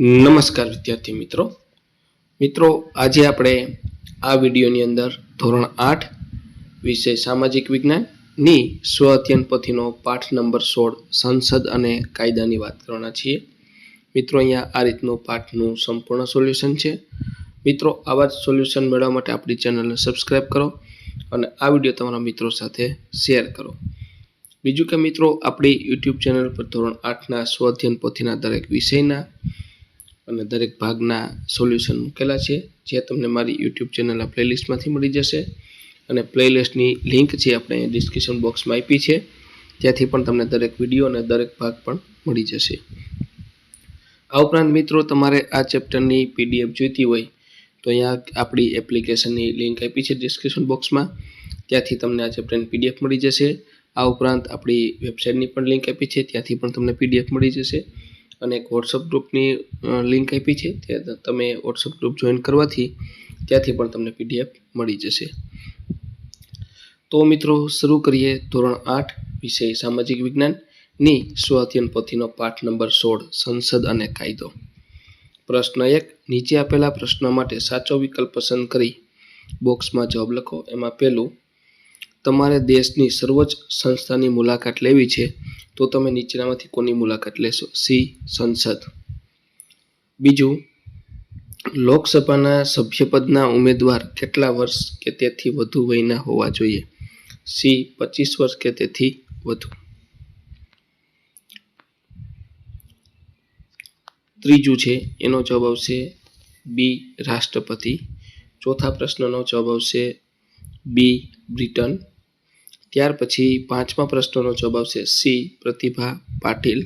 નમસ્કાર વિદ્યાર્થી મિત્રો. મિત્રો, આજે આપણે આ વિડીયોની અંદર ધોરણ આઠ વિષય સામાજિક વિજ્ઞાનની સ્વ અધ્યયન પોથીનો પાઠ નંબર સોળ સંસદ અને કાયદાની વાત કરવાના છીએ. મિત્રો, અહીંયા આ રીતનું પાઠનું સંપૂર્ણ સોલ્યુશન છે. મિત્રો, આવા જ સોલ્યુશન મેળવવા માટે આપણી ચેનલને સબસ્ક્રાઈબ કરો અને આ વીડિયો તમારા મિત્રો સાથે શેર કરો. બીજું કે મિત્રો, આપણી યુટ્યુબ ચેનલ પર ધોરણ આઠના સ્વ અધ્યયન પોથીના દરેક વિષયના અને દરેક ભાગના સોલ્યુશન મૂકેલા છે, જે તમને મારી યુટ્યુબ ચેનલના પ્લેલિસ્ટમાંથી મળી જશે. અને પ્લેલિસ્ટની લિંક છે આપણે ડિસ્ક્રિપ્શન બોક્સમાં આપી છે, ત્યાંથી પણ તમને દરેક વીડિયો અને દરેક ભાગ પણ મળી જશે. આ ઉપરાંત મિત્રો, તમારે આ ચેપ્ટરની પીડીએફ જોઈતી હોય, તો અહીંયા આપણી એપ્લિકેશનની લિંક આપી છે ડિસ્ક્રિપ્શન બોક્સમાં ત્યાંથી તમને આ ચેપ્ટરની પીડીએફ મળી જશે. આ ઉપરાંત આપણી વેબસાઇટની પણ લિંક આપી છે, ત્યાંથી પણ તમને પીડીએફ મળી જશે. અને એક વોટ્સઅપ ગ્રુપની લિંક આપી છે. ત્યાં તમે વોટ્સઅપ ગ્રુપ જોઈન કરવાથી ત્યાંથી પણ તમને પીડીએફ મળી જશે. તો મિત્રો, શરૂ કરીએ ધોરણ આઠ, વિષય સામાજિક વિજ્ઞાનની સ્વાધ્યન પોથીનો પાઠ નંબર સોળ, સંસદ અને કાયદો. પ્રશ્ન એક, નીચે આપેલા પ્રશ્ન માટે સાચો વિકલ્પ પસંદ કરી બોક્સમાં જવાબ લખો. એમાં પહેલું, તમારે દેશની સર્વોચ્ચ સંસ્થાની મુલાકાત લેવી છે. તો તમે નીચેનામાંથી કોની મુલાકાત લેશો? સી, સંસદ. બીજું, લોકસભાના સભ્યપદના ઉમેદવાર કેટલા વર્ષ કે તેથી વધુ વયના હોવા જોઈએ? સી, પચીસ વર્ષ કે તેથી વધુ. ત્રીજું છે, એનો જવાબ આવશે બી, રાષ્ટ્રપતિ. ચોથા પ્રશ્નનો જવાબ આવશે બી, બ્રિટન. ત્યાર પછી પાંચમા પ્રશ્નનો જવાબ આવશે સી, પ્રતિભા પાટીલ.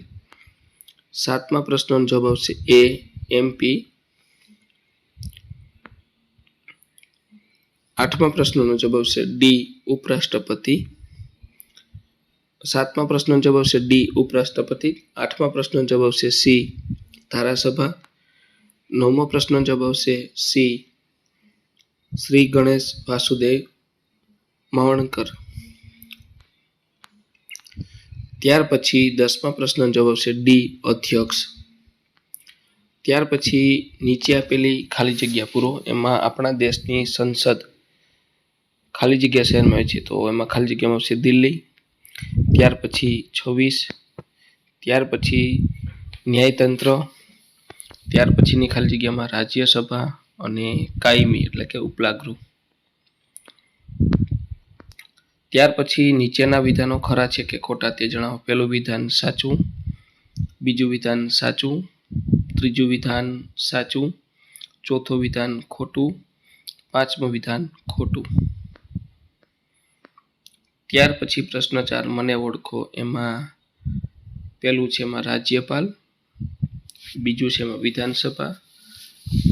સાતમા પ્રશ્નનો જવાબ આવશે એ એમપી આઠમા પ્રશ્નનો જવાબ આવશે ડી, ઉપરાષ્ટ્રપતિ. સાતમા પ્રશ્નનો જવાબ આવશે ડી, ઉપરાષ્ટ્રપતિ. આઠમા પ્રશ્નનો જવાબ આવશે સી, ધારાસભા. નવમો પ્રશ્નનો જવાબ આવશે સી, શ્રી ગણેશ વાસુદેવ, માવણકર. ત્યાર પછી દસમા પ્રશ્નનો જવાબ છે ડી, અધ્યક્ષ. ત્યાર પછી નીચે આપેલી ખાલી જગ્યા પૂરો. એમાં આપણા દેશની સંસદ ખાલી જગ્યા શહેરમાં હોય છે, તો એમાં ખાલી જગ્યામાં આવશે દિલ્હી. ત્યાર પછી છવ્વીસ. ત્યાર પછી ન્યાયતંત્ર. ત્યાર પછીની ખાલી જગ્યામાં રાજ્યસભા અને કાયમી, એટલે કે ઉપલા ગૃહ. ત્યાર પછી નીચેના વિધાનો ખરા છે કે ખોટા તે જણાવો. પહેલું વિધાન સાચું, બીજું વિધાન સાચું, ત્રીજું વિધાન સાચું, ચોથું વિધાન ખોટું, પાંચમું વિધાન ખોટું. ત્યાર પછી પ્રશ્ન ચાર, મને ઓળખો, એમાં પહેલું છે એમાં રાજ્યપાલ, બીજું છે એમાં વિધાનસભા,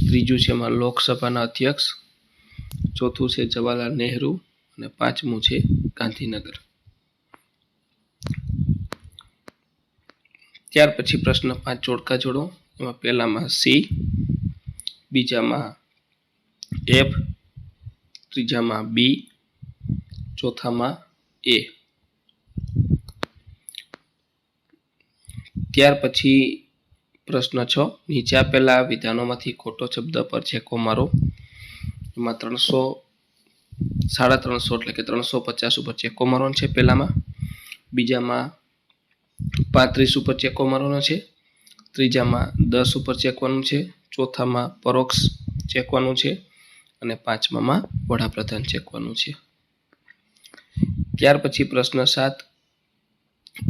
ત્રીજું છે એમાં લોકસભાના અધ્યક્ષ, ચોથું છે જવાહરલાલ નહેરુ અને પાંચમું છે ગાંધીનગર. ત્યાર પછી પ્રશ્ન પાંચ જોડકા જોડો. એમાં પહેલામાં સી, બીજામાં એફ, ત્રીજામાં બી, ચોથામાં એ. ત્યાર પછી પ્રશ્ન છ, નીચે આપેલા વિધાનોમાંથી ખોટો શબ્દ પર છેકો મારો. એમાં ત્રણસો સાડા ત્રણસો એટલે કે ત્રણસો પચાસ ઉપર ચેકો મારવાનો છે પહેલામાં. બીજામાં પાંત્રીસ ઉપર ચેકો મારવાનો છે. ત્રીજામાં દસ ઉપર ચેકવાનું છે. ચોથામાં પરોક્ષ ચેકવાનું છે. અને પાંચમામાં વડાપ્રધાન ચેકવાનું છે. ત્યાર પછી પ્રશ્ન સાત,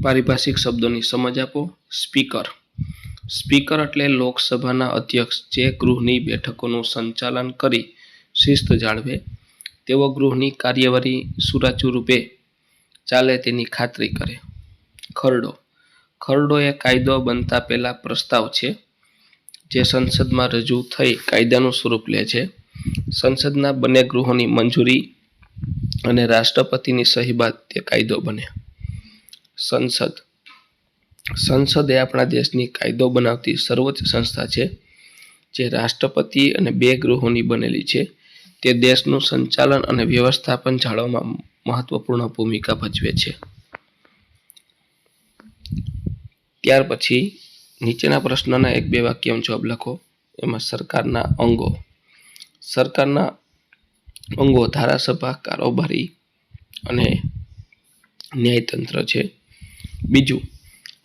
પારિભાષિક શબ્દોની સમજ આપો. સ્પીકર. સ્પીકર એટલે લોકસભાના અધ્યક્ષ જે ગૃહની બેઠકોનું સંચાલન કરી શિસ્ત જાળવે તેઓ ગૃહની કાર્યવાહી સુરાચુ રૂપે ચાલે તેની ખાતરી કરે. ખરડો. ખરડો એ કાયદો બનતા પહેલા પ્રસ્તાવ છે, જે સંસદમાં રજૂ થઈ કાયદાનું સ્વરૂપ લે છે. સંસદના બંને ગૃહોની મંજૂરી અને રાષ્ટ્રપતિની સહી બાદ તે કાયદો બને. સંસદ. સંસદ એ આપણા દેશની કાયદો બનાવતી સર્વોચ્ચ સંસ્થા છે, જે રાષ્ટ્રપતિ અને બે ગૃહોની બનેલી છે. તે દેશનું સંચાલન અને વ્યવસ્થાપન જાળવવામાં મહત્વપૂર્ણ ભૂમિકા ભજવે છે. ત્યાર પછી નીચેના પ્રશ્નના એક બે વાક્યમાં જવાબ લખો. એમાં સરકારના અંગો. સરકારના અંગો ધારાસભા, કારોબારી અને ન્યાયતંત્ર છે. બીજું,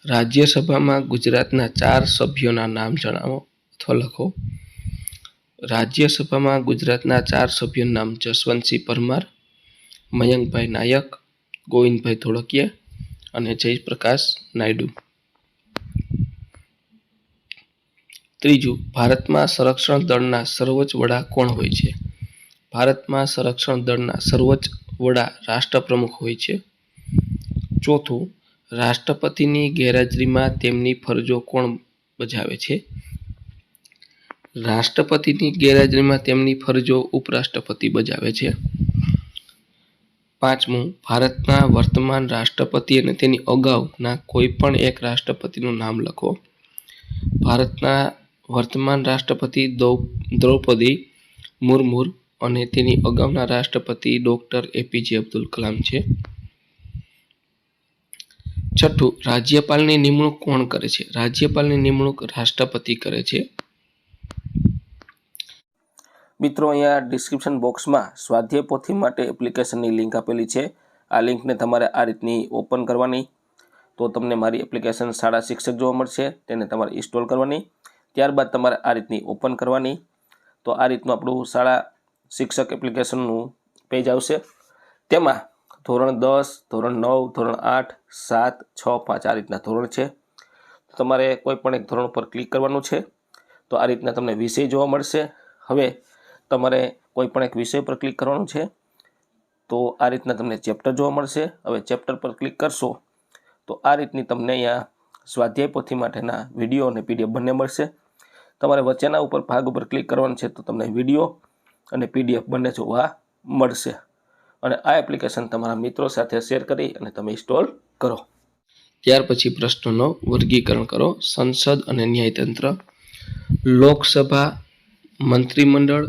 રાજ્યસભામાં ગુજરાતના ચાર સભ્યોના નામ જણાવો અથવા લખો. રાજ્યસભામાં ગુજરાતના ચાર સભ્યોનું નામ જસવંતસિંહ પરમાર, મયંકભાઈ નાયક, ગોવિંદભાઈ ધોળકિયા અને જયપ્રકાશ નાયડુ. ત્રીજું, ભારતમાં સંરક્ષણ દળના સર્વોચ્ચ વડા કોણ હોય છે? ભારતમાં સંરક્ષણ દળના સર્વોચ્ચ વડા રાષ્ટ્રપ્રમુખ હોય છે. ચોથું, રાષ્ટ્રપતિની ગેરહાજરીમાં તેમની ફરજો કોણ બજાવે છે? રાષ્ટ્રપતિની ગેરહાજરીમાં તેમની ફરજો ઉપરાષ્ટ્રપતિ બજાવે છે. પાંચમું, ભારતના વર્તમાન રાષ્ટ્રપતિ અને તેની અગાઉના કોઈ પણ એક રાષ્ટ્રપતિનું નામ લખો. ભારતના વર્તમાન રાષ્ટ્રપતિ દ્રૌ- દ્રૌપદી મુર્મુ અને તેની અગાઉના રાષ્ટ્રપતિ ડોક્ટર એપીજે અબ્દુલ કલામ છે. છઠ્ઠું, રાજ્યપાલની નિમણૂક કોણ કરે છે? રાજ્યપાલની નિમણૂક રાષ્ટ્રપતિ કરે છે. મિત્રો, અહીંયા ડિસ્ક્રિપ્શન બોક્સમાં સ્વાધ્યાય પોથી માટે એપ્લિકેશનની લિંક આપેલી છે. આ લિંકને તમારે આ રીતની ઓપન કરવાની. તો તમને મારી એપ્લિકેશન શાળા શિક્ષક જોવા મળશે, તેને તમારે ઇન્સ્ટોલ કરવાની. ત્યારબાદ તમારે આ રીતની ઓપન કરવાની. તો આ રીતનું આપણું શાળા શિક્ષક એપ્લિકેશનનું પેજ આવશે. તેમાં ધોરણ દસ, ધોરણ નવ, ધોરણ આઠ, સાત, છ, પાંચ આ રીતના ધોરણ છે. તમારે કોઈ પણ એક ધોરણ પર ક્લિક કરવાનું છે. તો આ રીતના તમને વિષય જોવા મળશે. હવે તમારે કોઈ પણ એક વિષય પર ક્લિક કરવાનું છે, તો આ રીતના તમને ચેપ્ટર જોવા મળશે. હવે ચેપ્ટર પર ક્લિક કરશો, તો આ રીતની તમને અહીંયા સ્વાધ્યાય પોથી માટેના વીડિયો અને પીડીએફ બંને મળશે. તમારે વચ્ચેના ઉપર ભાગ ઉપર ક્લિક કરવાનું છે, તો તમને વીડિયો અને પીડીએફ બંને જોવા મળશે. અને આ એપ્લિકેશન તમારા મિત્રો સાથે શેર કરી અને તમે ઇન્સ્ટોલ કરો. ત્યાર પછી પ્રશ્નોનો વર્ગીકરણ કરો. સંસદ અને ન્યાયતંત્ર, લોકસભા, મંત્રીમંડળ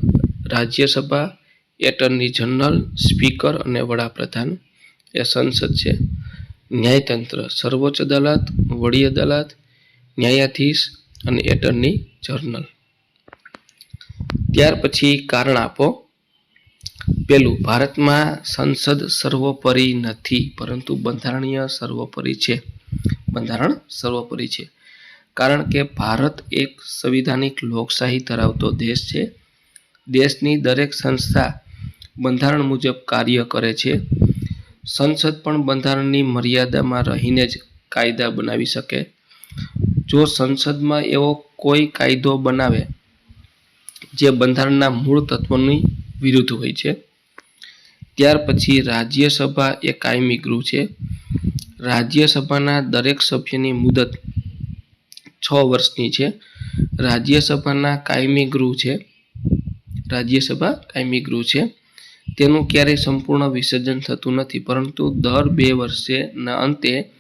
રાજ્યસભા, એટર્ની જનરલ, સ્પીકર અને વડાપ્રધાન એ સંસદ છે. ન્યાયતંત્ર, સર્વોચ્ચ અદાલત, વડી અદાલત, ન્યાયાધીશ અને એટર્ની જનરલ. ત્યાર પછી કારણ આપો. પેલું, ભારતમાં સંસદ સર્વોપરી નથી, પરંતુ બંધારણીય સર્વોપરી છે. બંધારણ સર્વોપરી છે. કારણ કે ભારત એક સંવિધાનિક લોકશાહી ધરાવતો દેશ છે. દેશની દરેક સંસ્થા બંધારણ મુજબ કાર્ય કરે છે. સંસદ પણ બંધારણની મર્યાદામાં રહીને જ કાયદા બનાવી શકે. જો સંસદમાં એવો કોઈ કાયદો બનાવે જે બંધારણના મૂળ તત્વોની વિરુદ્ધ હોય છે, ત્યાર પછી રાજ્યસભા એ કાયમી ગૃહ છે. રાજ્યસભાના દરેક સભ્યની મુદત છ વર્ષની છે. રાજ્યસભાના કાયમી ગૃહ છે. રાજ્યસભા કાયમી ગૃહ છે. તેનું ક્યારેય સંપૂર્ણ વિસર્જન થતું નથી, પરંતુ દર બે વર્ષેના અંતે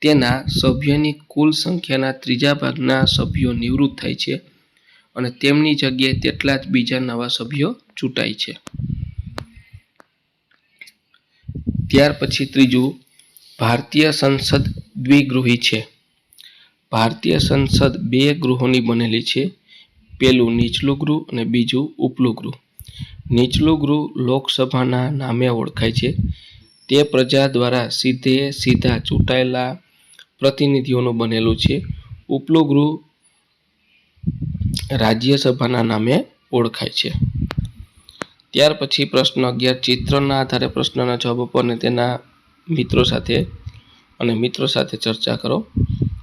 તેના સભ્યની કુલ સંખ્યાના ત્રીજા ભાગના સભ્યો નિવૃત્ત થાય છે અને તેમની જગ્યાએ તેટલા જ બીજા નવા સભ્યો ચૂંટાય છે. ત્યાર પછી ત્રીજું, ભારતીય સંસદ દ્વિગૃહી છે. ભારતીય સંસદ બે ગૃહોની બનેલી છે. પેલું નીચલું ગૃહ અને બીજું ઉપલું ગૃહ. નીચલું ગૃહ લોકસભાના નામે ઓળખાય છે. તે પ્રજા દ્વારા સીધે સીધા ચૂંટાયેલા પ્રતિનિધિઓનું બનેલું છે. ઉપલું ગૃહ રાજ્યસભાના નામે ઓળખાય છે. ત્યાર પછી પ્રશ્ન અગિયાર, ચિત્રના આધારે પ્રશ્નના જવાબ આપો અને તેના મિત્રો સાથે અને મિત્રો સાથે ચર્ચા કરો.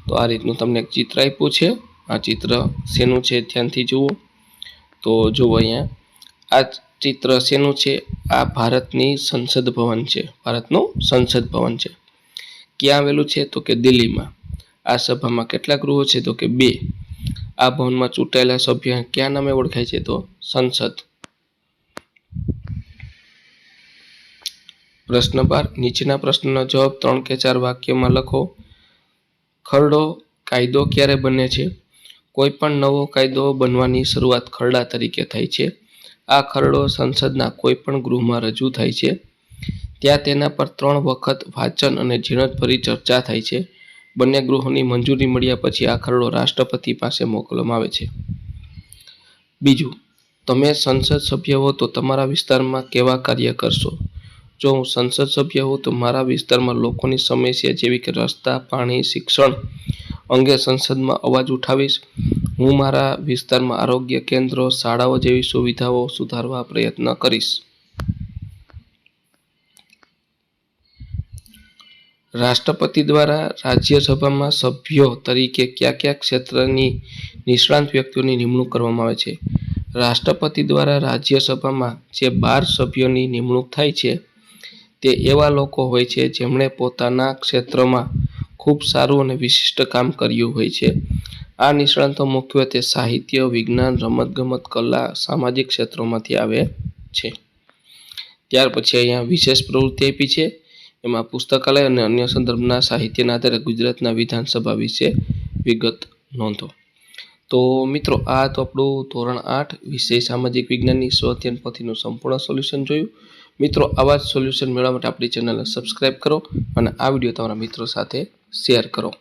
તો આ રીતનું તમને એક ચિત્ર આપ્યું છે. આ ચિત્ર શેનું છે ધ્યાનથી જુઓ. તો જુઓ અહીંયા. આ ચિત્ર શેનું છે? આ ભારતની સંસદ ભવન છે. ભારતનું સંસદ ભવન છે. ક્યાં આવેલું છે? તો કે દિલ્હીમાં. આ સભામાં કેટલા ગૃહો છે? તો કે બે. આ ભવનમાં ચૂંટાયેલા સભ્ય ક્યાં નામે ઓળખાય છે? તો સંસદ. પ્રશ્ન બાર. નીચેના પ્રશ્નનો જવાબ ત્રણ કે ચાર વાક્યમાં લખો. ખરડો કાયદો ક્યારે બને છે? કોઈ પણ નવો કાયદો બનવાની શરૂઆત ખરડા તરીકે થાય છે. આ ખરડો સંસદના કોઈ પણ ગૃહમાં રજૂ થાય છે. ત્યાં તેના પર ત્રણ વખત વાંચન અને ઝીણવટભરી ચર્ચા થાય છે. બંને ગૃહોની મંજૂરી મળ્યા પછી આ ખરડો રાષ્ટ્રપતિ પાસે મોકલવામાં આવે છે. બીજું, તમે સંસદ સભ્ય હો તો તમારા વિસ્તારમાં કેવા કાર્ય કરશો? જો હું સંસદ સભ્ય હોઉં તો મારા વિસ્તારમાં લોકોની સમસ્યા જેવી કે રસ્તા, પાણી, શિક્ષણ અંગે સંસદમાં અવાજ ઉઠાવીશ. હું મારા વિસ્તારમાં આરોગ્ય કેન્દ્રો, શાળાઓ જેવી સુવિધાઓ સુધારવા પ્રયત્ન કરીશ. રાષ્ટ્રપતિ દ્વારા રાજ્યસભામાં સભ્યો તરીકે કયા કયા ક્ષેત્રની નિષ્ણાંત વ્યક્તિઓની નિમણૂક કરવામાં આવે છે? રાષ્ટ્રપતિ દ્વારા રાજ્યસભામાં જે બાર સભ્યોની નિમણૂક થાય છે તે એવા લોકો હોય છે જેમણે પોતાના ક્ષેત્રમાં ખૂબ સારું અને વિશિષ્ટ કામ કર્યું હોય છે. આ નિષ્ણાંતો મુખ્યત્વે સાહિત્ય, વિજ્ઞાન, રમતગમત, કલા, સામાજિક ક્ષેત્રોમાંથી આવે છે. ત્યાર પછી અહીંયા વિશેષ પ્રવૃત્તિ આપી છે. એમાં પુસ્તકાલય અને અન્ય સંદર્ભના સાહિત્યના આધારે ગુજરાતના વિધાનસભા વિશે વિગત નોંધો. તો મિત્રો, આ તો આપણું ધોરણ આઠ, વિષય સામાજિક વિજ્ઞાનની સ્વઅધ્યયન પોથીનું સંપૂર્ણ સોલ્યુશન જોયું. મિત્રો, આવા જ સોલ્યુશન મેળવવા માટે આપણી ચેનલને સબસ્ક્રાઈબ કરો અને આ વીડિયો તમારા મિત્રો સાથે શેર કરો.